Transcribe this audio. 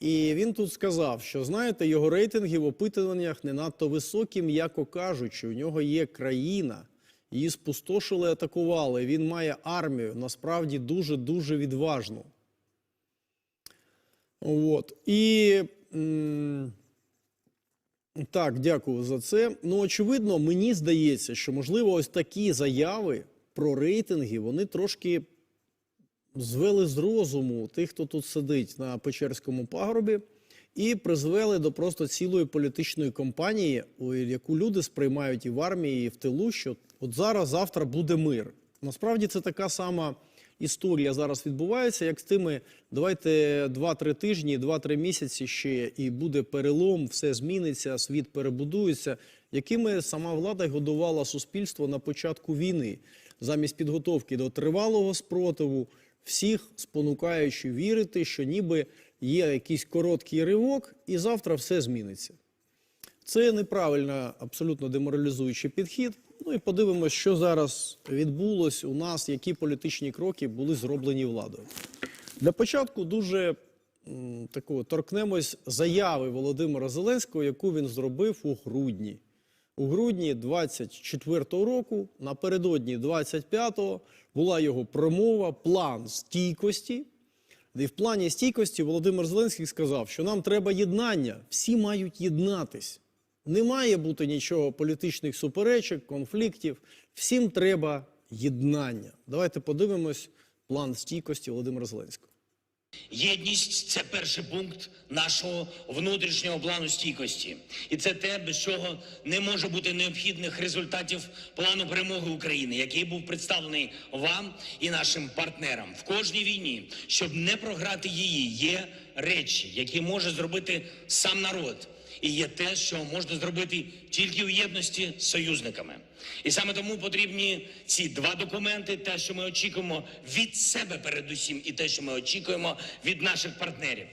І він тут сказав, що знаєте, його рейтинги в опитуваннях не надто високі, м'яко кажучи. У нього є країна, її спустошили, атакували. Він має армію, насправді дуже дуже відважну. От. І так, дякую за це. Ну, очевидно, мені здається, що можливо, ось такі заяви про рейтинги вони трошки звели з розуму тих, хто тут сидить на Печерському пагорбі, і призвели до просто цілої політичної кампанії, яку люди сприймають і в армії, і в тилу, що от зараз, завтра буде мир. Насправді це така сама історія зараз відбувається, як з тими давайте 2-3 тижні, 2-3 місяці ще і буде перелом, все зміниться, світ перебудується, якими сама влада годувала суспільство на початку війни, замість підготовки до тривалого спротиву, всіх спонукаючи вірити, що ніби є якийсь короткий ривок, і завтра все зміниться. Це неправильно, абсолютно деморалізуючий підхід. Ну і подивимося, що зараз відбулось у нас, які політичні кроки були зроблені владою. Для початку дуже такого торкнемось заяви Володимира Зеленського, яку він зробив у грудні. У грудні 24-го року, напередодні 25-го, була його промова, план стійкості. І в плані стійкості Володимир Зеленський сказав, що нам треба єднання, всі мають єднатись. Не має бути нічого політичних суперечок, конфліктів. Всім треба єднання. Давайте подивимось план стійкості Володимира Зеленського. Єдність це перший пункт нашого внутрішнього плану стійкості, і це те, без чого не може бути необхідних результатів плану перемоги України, який був представлений вам і нашим партнерам в кожній війні. Щоб не програти її, є речі, які може зробити сам народ, і є те, що можна зробити тільки у єдності з союзниками. І саме тому потрібні ці два документи: те, що ми очікуємо від себе, передусім, і те, що ми очікуємо від наших партнерів.